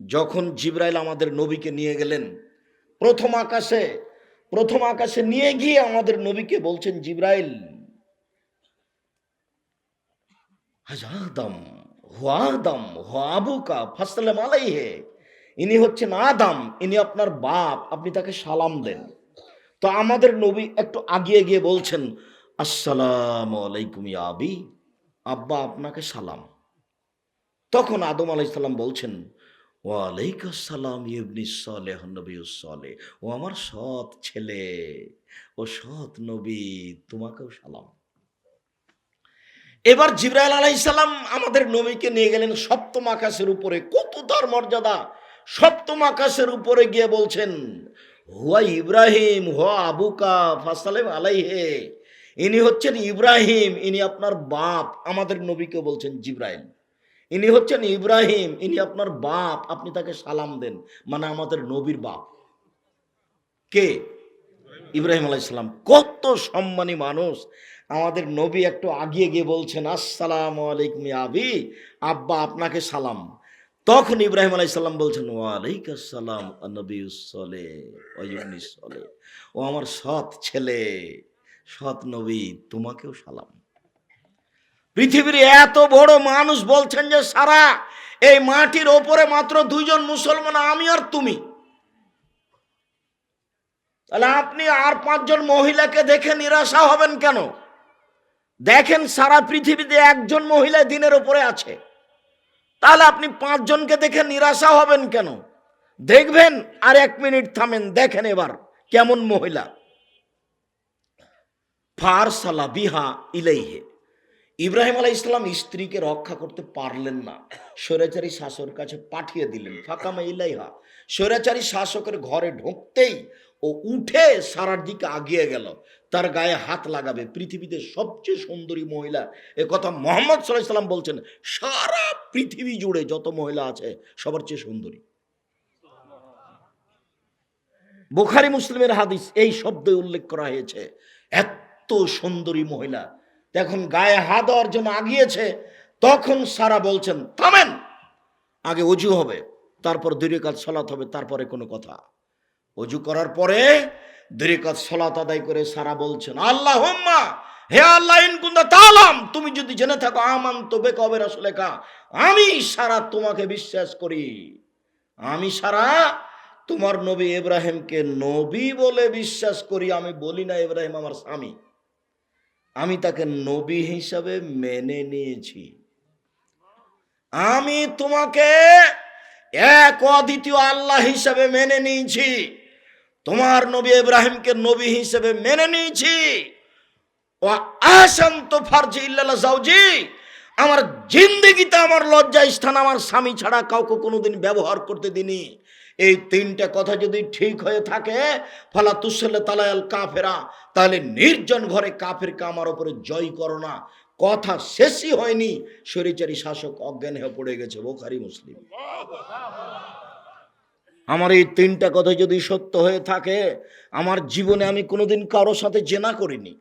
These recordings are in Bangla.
যখন জিব্রাইল আমাদের নবীকে নিয়ে গেলেন, প্রথম আকাশে প্রথম আকাশে নিয়ে গিয়ে আমাদের নবীকে বলছেন, জিব্রাইল হাজাদম হুয়াদম হুয়াবুকা ফাসলাম আলাইহে, ইনি হচ্ছেন আদম, ইনি আপনার বাপ, আপনি তাকে সালাম দেন। তো আমাদের নবী একটু আগিয়ে গিয়ে বলছেন, আসসালামু আলাইকুম আবি, আব্বা আপনাকে সালাম। তখন আদম আলাইসাল্লাম বলছেন ওয়ালাইকুম আসসালাম ইবনি সালেহ নবী সালে, ও আমার সৎ ছেলে, ও সৎ নবী, তোমাকেও সালাম। এবার জিব্রাইল আলাইসাল্লাম আমাদের নবীকে নিয়ে গেলেন সপ্তম আকাশের উপরে। কত তার মর্যাদা! সপ্তম আকাশের উপরে গিয়ে বলছেন, হুয়া ইব্রাহিম, হুয়া আবুকা ফাসালেম আলাইহে। ইনি হচ্ছেন ইব্রাহিম, ইনি আপনার বাপ। আমাদের নবীকে বলছেন জিব্রাইল। ইনি হচ্ছেন ইব্রাহিম, ইনি আপনার বাপ, আপনি তাকে সালাম দেন। মানে আমাদের নবীর বাপ। কে? ইব্রাহিম আলাইসাল্লাম কত সম্মানী মানুষ। আমাদের নবী একটু আগিয়ে গিয়ে বলছেন, আসসালাম আলাইকুম আবি, আব্বা আপনাকে সালাম। তখন ইব্রাহিম আলাইসাল্লাম বলছেন ওয়ালাইক আসসালাম নবী ও আমার সৎ ছেলে, সৎ নবী, তোমাকেও সালাম। পৃথিবীর এত বড় মানুষ বলছেন যে, সারা, এই মাটির ওপরে মাত্র দুইজন মুসলমান, আমি আর তুমি। তাহলে আপনি আর পাঁচজন মহিলাকে দেখে নিরাশা হবেন কেন? দেখেন, সারা পৃথিবীতে একজন মহিলা দিনের উপরে আছে। তাহলে আপনি পাঁচজনকে দেখে নিরাশা হবেন কেন? দেখবেন, আর এক মিনিট থামেন, দেখেন এবার, কেমন মহিলা। ফারসালা বিহা ইলাইহে। ইব্রাহিম আলাহ ইসলাম স্ত্রীকে রক্ষা করতে পারলেন না। স্বৈরাচারী শাসকের কাছে পাঠিয়ে দিলেন। ফাঁকামা ইলাইহা স্বৈরাচারী শাসকের ঘরে ঢুকতেই ও উঠে সারার দিকে আগিয়ে গেল। তার গায়ে হাত লাগাবে। পৃথিবীতে সবচেয়ে সুন্দরী মহিলা। এ কথা মোহাম্মদ সাল্লাহ সাল্লাম বলছেন, সারা পৃথিবী জুড়ে যত মহিলা আছে, সবার চেয়ে সুন্দরী। বোখারি, মুসলিমের হাদিস এই শব্দে উল্লেখ করা হয়েছে। এত সুন্দরী মহিলা। এখন গায়ে হাত দেওয়ার জন্য আগিয়েছে, তখন সারা বলছেন, থামেন! আগে অজু হবে, তারপর দুই কাজ সলাত হবে, তারপরে কোনো কথা। অজু করার পরে দুই কাজ সলাত আদায় করে সারা বলছেন আল্লাহ হে আল্লাহ ইনকুন্দা তালাম তুমি যদি জেনে থাকো আমান তো বেকবের আসলে কা আমি সারা তোমাকে বিশ্বাস করি। আমি সারা তোমার নবী ইব্রাহিমকে নবী বলে বিশ্বাস করি, আমি বলি না ইব্রাহিম আমার স্বামী। আমি তাকে নবী হিসাবে মেনে নিয়েছি। আমি তোমাকে এক অদ্বিতীয় আল্লাহ হিসাবে মেনে নিয়েছি। তোমার নবী ইব্রাহিমকে নবী হিসেবে মেনে নিয়েছি। ও আশান্ত ফার্জি ইল্লাল্লাহ জাউজি আমার জিন্দগিতে আমার লজ্জা স্থান, আমার স্বামী ছাড়া কাউকে কোনোদিন ব্যবহার করতে দিনি। এই তিনটা কথা যদি ঠিক হয়ে থাকে, ফলা তুসলে তালায়াল কাফেরা, তাহলে নির্জন ঘরে কাফেরকে আমার ওপরে জয় করো না। কথা শেষই হয়নি শরীচারী শাসক অজ্ঞান হয়ে পড়ে গেছে, বোখারি, মুসলিম। আমার এই তিনটা কথা যদি সত্য হয়ে থাকে, আমার জীবনে আমি কোনোদিন কারোর সাথে জেনা করিনি।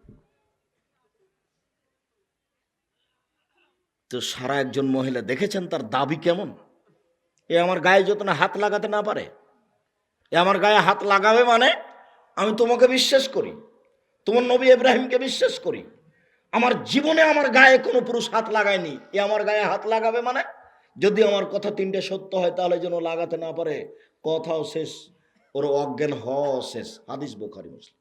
তো সারা একজন মহিলা দেখেছেন তার দাবি কেমন? এ আমার গায়ে যত না হাত লাগাতে না পারে, এ আমার গায়ে হাত লাগাবে মানে আমি তোমাকে বিশ্বাস করি, তোমার নবী ইব্রাহিমকে বিশ্বাস করি। আমার জীবনে আমার গায়ে কোনো পুরুষ হাত লাগায়নি, এ আমার গায়ে হাত লাগাবে মানে যদি আমার কথা তিনটে সত্য হয় তাহলে যেন লাগাতে না পারে, কথাও শেষ, ওর অজ্ঞান হওয়া শেষ। হাদিস বোখারি, মুসলিম।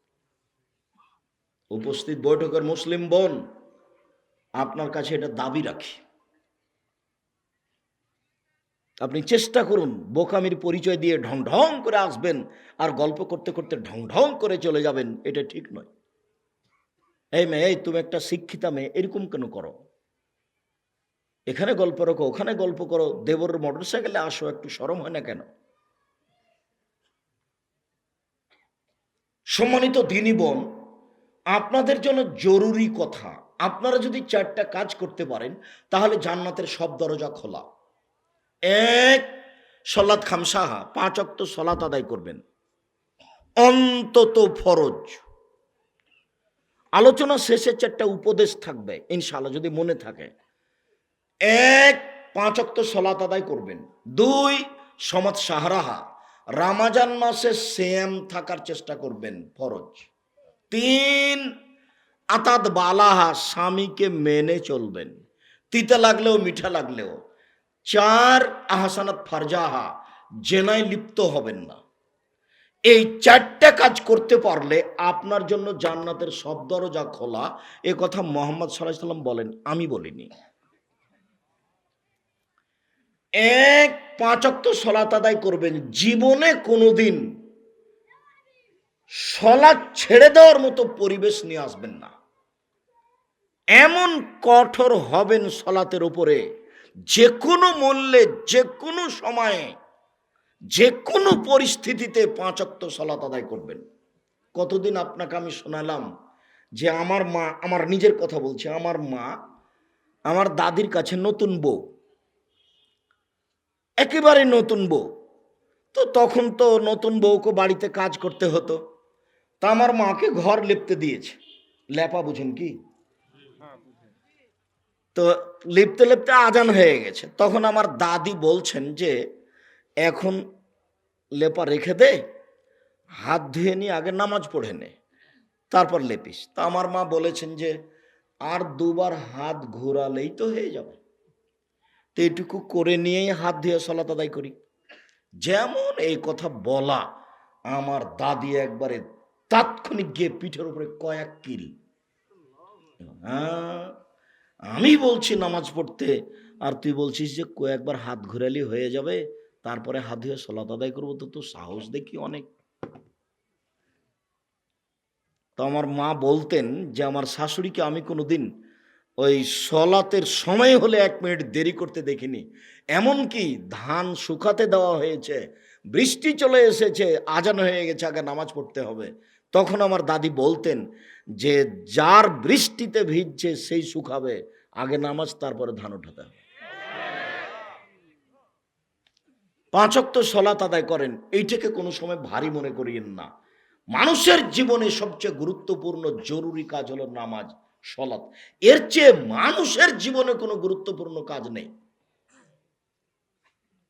উপস্থিত বৈঠকের মুসলিম বোন, আপনার কাছে এটা দাবি রাখি। আপনি চেষ্টা করুন বোকামির পরিচয় দিয়ে ঢং ঢং করে আসবেন আর গল্প করতে করতে ঢং ঢং করে চলে যাবেন, এটা ঠিক নয়। এই মেয়ে, এই তুমি একটা শিক্ষিতা মেয়ে, এরকম কেন করো? এখানে গল্প রাখো, ওখানে গল্প করো, দেবর মোটর সাইকেলে আসো, একটু সরম হয় না কেন? সম্মানিত দিনী বোন, আপনাদের জন্য জরুরি কথা, আপনারা যদি চারটা কাজ করতে পারেন, তাহলে জান্নাতের সব দরজা খোলা। এক, সলাৎ খামসাহা, পাঁচ অক্ত সলাৎ আদায় করবেন। অন্তত ফরজ। আলোচনা শেষে চারটা উপদেশ থাকবে, ইনশাআল্লাহ, যদি মনে থাকে। এক, পাঁচ অক্ত সলাৎ আদায় করবেন। দুই, সমাজ সাহারাহা, রামাজান মাসে সেম থাকার চেষ্টা করবেন, ফরজ। তিন, আতাত বালাহা, স্বামীকে মেনে চলবেন। তিতে লাগলেও, মিঠা লাগলেও। চার আহসানাত ফারজাহা, জেনায় লিপ্ত হবেন না। এই চারটা কাজ করতে পারলে আপনার জন্য জান্নাতের সব দরজা খোলা। এ কথা মোহাম্মদ সাল্লাম বলেন, আমি বলিনি। এক পাঁচক্ত সলাত আদায় করবেন, জীবনে কোনোদিন সলাৎ ছেড়ে দেওয়ার মতো পরিবেশ নিয়ে আসবেন না। এমন কঠোর হবেন সলাতের উপরে। যে কোনো মূল্যে যে কোনো সময়ে যে কোনো পরিস্থিতিতে পাঁচক্ত সলাত আদায় করবেন। কতদিন আপনাকে আমি শোনালাম যে আমার মা, আমার নিজের কথা বলছি, আমার মা, আমার দাদির কাছে নতুন বউ। একেবারে নতুন বউ। তো তখন তো নতুন বউকে বাড়িতে কাজ করতে হতো। তা আমার মাকে ঘর লেপতে দিয়েছে। লেপা বুঝেন কি? তো লিপতে লিপতে আজান হয়ে গেছে। তখন আমার দাদি বলছেন যে, এখন লেপা রেখে দে, হাত ধুয়ে নিয়ে আগে নামাজ পড়ে নে, তারপর লেপিস। তা আমার মা বলেছেন যে, আর দুবার হাত ঘোরালেই তো হয়ে যাবে। তো এইটুকু করে নিয়েই হাত ধুয়ে সলাত আদায় করি। যেমন এই কথা বলা, আমার দাদি একবারে তাৎক্ষণিক গিয়ে পিঠের উপরে কয়েক কিল। হ্যাঁ আমি বলছি নামাজ পড়তে, আর তুই বলছিস যে কয়েকবার হাত ঘুরালি হয়ে যাবে, তারপরে হাত ধুয়ে সলাত আদায় করব তো তোর সাহস দেখি অনেক। তো আমার মা বলতেন যে আমার শাশুড়িকে আমি কোনোদিন ওই সলাতের সময় হলে এক মিনিট দেরি করতে দেখিনি। এমনকি ধান শুকাতে দেওয়া হয়েছে, বৃষ্টি চলে এসেছে, আজান হয়ে গেছে, আগে নামাজ পড়তে হবে। তখন আমার দাদি বলতেন যে, যার বৃষ্টিতে ভিজছে সেই শুকাবে, আগে নামাজ, তারপরে ধান উঠাতে হবে। পাঁচক্ত সলাত আদায় করেন, এইটাকে কোনো সময় ভারী মনে করিয়েন না। মানুষের জীবনে সবচেয়ে গুরুত্বপূর্ণ জরুরি কাজ হলো নামাজ, সলাৎ। এর চেয়ে মানুষের জীবনে কোনো গুরুত্বপূর্ণ কাজ নেই।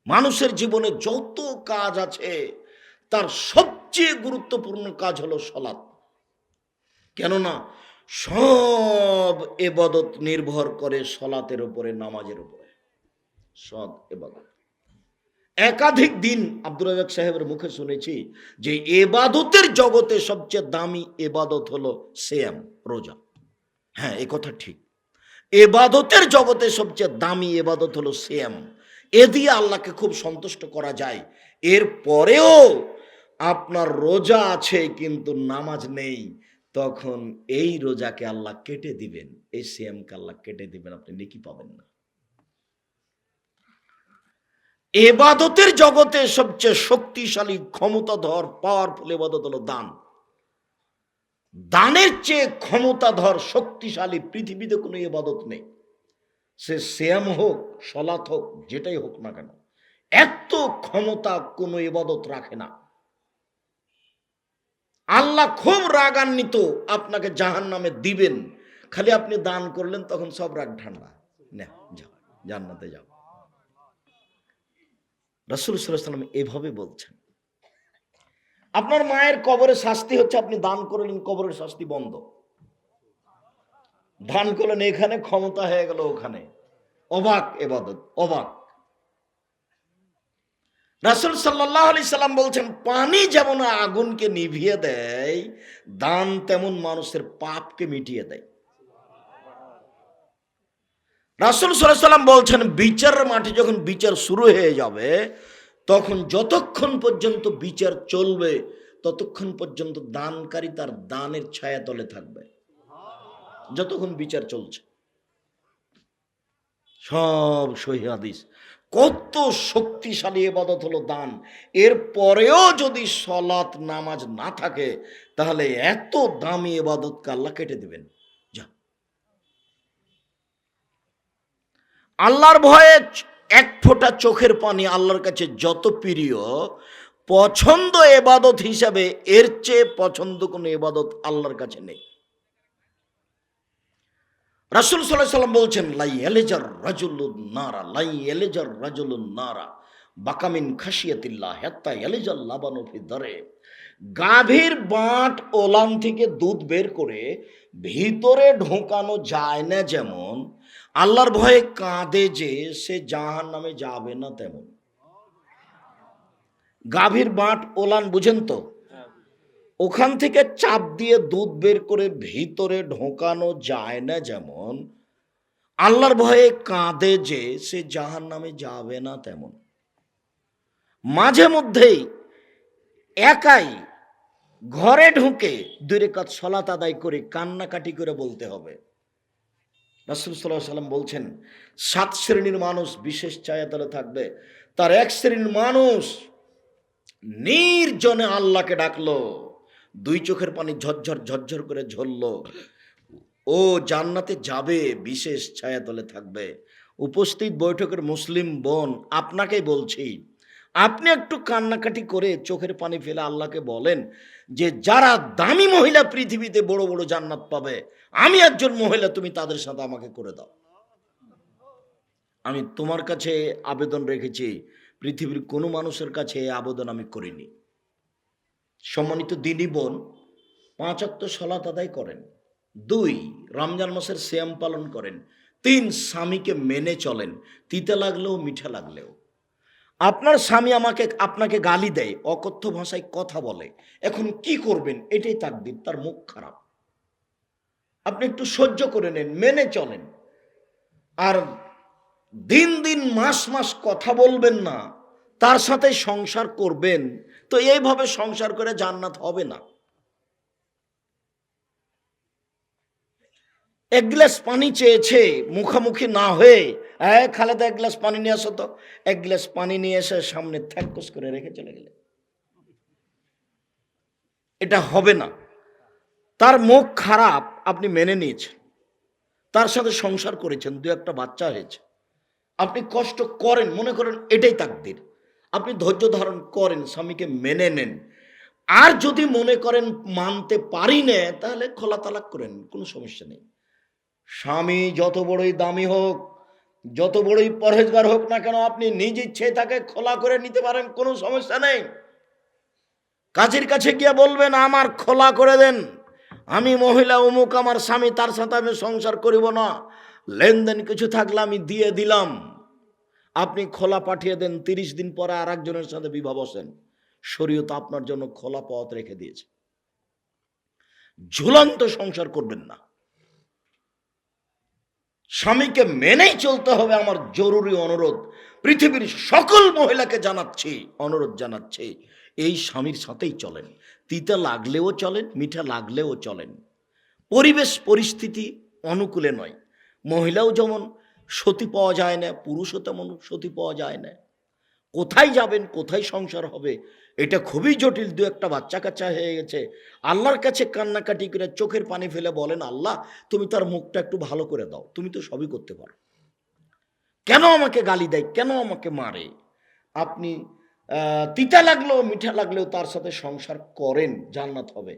মানুষের জীবনে যত কাজ আছে, তার সবচেয়ে গুরুত্বপূর্ণ কাজ হলো সলাৎ। কেননা সব এবাদত নির্ভর করে সলাতের উপরে, নামাজের উপরে। সব এবাদত। একাধিক দিন আব্দুল রাজাক সাহেবের মুখে শুনেছি যে এবাদতের জগতে সবচেয়ে দামি এবাদত হলো সেম রোজা। হ্যাঁ এ কথা ঠিক। এবাদতের জগতে সবচেয়ে দামি এবাদত হলো সেম এ দিয়ে আল্লাহকে খুব সন্তুষ্ট করা যায়। এর পরেও আপনার রোজা আছে কিন্তু নামাজ নেই, তখন এই রোজাকে আল্লাহ কেটে দিবেন, এই সিয়ামকে আল্লাহ কেটে দিবেন, আপনি নেকি পাবেন না। এবাদতের জগতে সবচেয়ে শক্তিশালী, ক্ষমতাধর পাওয়ারফুল এবাদত হলো দান। দানের চেয়ে ক্ষমতাধর, শক্তিশালী পৃথিবীতে কোনো এবাদত নেই। সে শ্যাম হোক, সলাৎ হোক, যেটাই হোক না কেন, এত ক্ষমতা কোনো এবাদত রাখে না। আল্লাহ খুব রাগান্বিত, আপনাকে জাহান নামে দিবেন। খালি আপনি দান করলেন, তখন সব রাগ ঠান্ডা। যাও, জান্নাতে যাও। রসুল সাল্লাম এভাবে বলছেন। আপনার মায়ের কবরে শাস্তি হচ্ছে আপনি দান করলেন, কবরের শাস্তি বন্ধ। দান করলেন, এখানে ক্ষমতা হয়ে গেল, ওখানে। অবাক এবাদত, অবাক। রাসুল সাল্লাহ আলি সাল্লাম বলছেন, পানি যেমন আগুনকে নিভিয়ে দেয়, দান তেমন মানুষের পাপকে মিটিয়ে দেয়। রাসুল সাল্লাম বলছেন, বিচারের মাঠে যখন বিচার শুরু হয়ে যাবে, তখন যতক্ষণ পর্যন্ত বিচার চলবে, ততক্ষণ পর্যন্ত দানকারী তার দানের ছায়া তলে থাকবে। যতক্ষণ বিচার চলছে। সব সহি হাদিস। কত শক্তিশালী এবাদত হলো দান। এর পরেও যদি সলাৎ নামাজ না থাকে, তাহলে এত দামি এবাদতকে আল্লাহ কেটে দিবেন। যা। আল্লাহর ভয়ে এক ফোঁটা চোখের পানি আল্লাহর কাছে যত প্রিয়, পছন্দ এবাদত হিসাবে এর চেয়ে পছন্দ কোনো এবাদত আল্লাহর কাছে নেই। রাসুল সাল্লাহ সাল্লাম বলছেন, লাই এলেজার রাজুলুন নারা, লাই এলেজার রাজুলুন নারা, বাকামিন খাসিয়াতিল্লাহ হেত্তা এলিজাল লাবানো ধরে গাভীর বাঁট ওলান থেকে দুধ বের করে ভিতরে ঢোকানো যায় না যেমন, আল্লাহর ভয়ে কাঁদে যে সে জাহান নামে যাবে না তেমন। গাভীর বাঁট ওলান, বুঝেন তো? ওখান থেকে চাপ দিয়ে দুধ বের করে ভিতরে ঢোকানো যায় না যেমন, আল্লাহর ভয়ে কাঁদে যে সে জাহান নামে যাবে না তেমন। মাঝে মধ্যেই একাই ঘরে ঢুকে দুই রেখাত সলাত আদায় করে কান্নাকাটি করে বলতে হবে। রাসুল সাল্লাহ সাল্লাম বলছেন, সাত শ্রেণির মানুষ বিশেষ চায়াতলে থাকবে। তার এক শ্রেণির মানুষ নির্জনে আল্লাহকে ডাকলো। দুই চোখের পানি ঝরঝর ঝরঝর করে ঝরল। ও জান্নাতে যাবে, বিশেষ ছায়াতলে থাকবে। উপস্থিত বৈঠকের মুসলিম বোন, আপনাকেই বলছি, আপনি একটু কান্নাকাটি করে চোখের পানি ফেলে আল্লাহকে বলেন যে, যারা দামি মহিলা পৃথিবীতে বড় বড় জান্নাত পাবে, আমি একজন মহিলা, তুমি তাদের সাথে আমাকে করে দাও। আমি তোমার কাছে আবেদন রেখেছি, পৃথিবীর কোনো মানুষের কাছে আবেদন আমি করিনি। সম্মানিত দিনী বোন পাঁচাত্ত সলাত আদায় করেন। দুই, রমজান মাসের শ্যাম পালন করেন। তিন, স্বামীকে মেনে চলেন। তিতে লাগলেও মিঠা লাগলেও। আপনার স্বামী আমাকে, আপনাকে গালি দেয়, অকথ্য ভাষায় কথা বলে। এখন কি করবেন? এটাই তাকদির, তার মুখ খারাপ। আপনি একটু সহ্য করে নেন, মেনে চলেন। আর দিন দিন, মাস মাস কথা বলবেন না, তার সাথে সংসার করবেন। তো এইভাবে সংসার করে জান্নাত হবে না। এক গ্লাস পানি চেয়েছে, মুখামুখি না হয়ে হ্যাঁ খালেদা, এক গ্লাস পানি নিয়ে আসো তো। এক গ্লাস পানি নিয়ে এসে সামনে থ্যাকস করে রেখে চলে গেলে। এটা হবে না। তার মুখ খারাপ, আপনি মেনে নিয়েছেন। তার সাথে সংসার করেছেন, দু একটা বাচ্চা হয়েছে। আপনি কষ্ট করেন, মনে করেন এটাই তাকদির। আপনি ধৈর্য ধারণ করেন, স্বামীকে মেনে নেন। আর যদি মনে করেন মানতে পারি না, তাহলে খোলা তালাক করেন, কোনো সমস্যা নেই। স্বামী যত বড়ই দামি হোক, যত বড়ই পরহেজগার হোক না কেন, আপনি নিজ ইচ্ছে তাকে খোলা করে নিতে পারেন, কোনো সমস্যা নেই। কাজের কাছে গিয়ে বলবেন, আমার খোলা করে দেন। আমি মহিলা, অমুক আমার স্বামী, তার সাথে আমি সংসার করিব না। লেনদেন কিছু থাকলে আমি দিয়ে দিলাম। আপনি খোলা পাঠিয়ে দেন, তিরিশ দিন পরে আর একজনের সাথে বিবাহ বসেন। শরীয়ত আপনার জন্য খোলা পথ রেখে দিয়েছে। ঝুলন্ত সংসার করবেন না। স্বামীকে মেনেই চলতে হবে আমার জরুরি অনুরোধ। পৃথিবীর সকল মহিলাকে জানাচ্ছি, অনুরোধ জানাচ্ছি, এই স্বামীর সাথেই চলেন। তিতা লাগলেও চলেন, মিঠা লাগলেও চলেন। পরিবেশ, পরিস্থিতি অনুকূলে নয়। মহিলাও যেমন সতী পাওয়া যায় না, পুরুষও তেমন সতী পাওয়া যায় না। কোথায় যাবেন, কোথায় সংসার হবে, এটা খুবই জটিল, দু একটা বাচ্চা কাচ্চা হয়ে গেছে। আল্লাহর কাছে কান্নাকাটি করে চোখের পানি ফেলে বলেন, আল্লাহ, তুমি তার মুখটা একটু ভালো করে দাও, তুমি তো সবই করতে পারো। কেন আমাকে গালি দেয়, কেন আমাকে মারে? আপনি তিতা লাগলেও, মিঠা লাগলেও তার সাথে সংসার করেন, জান্নাত হবে।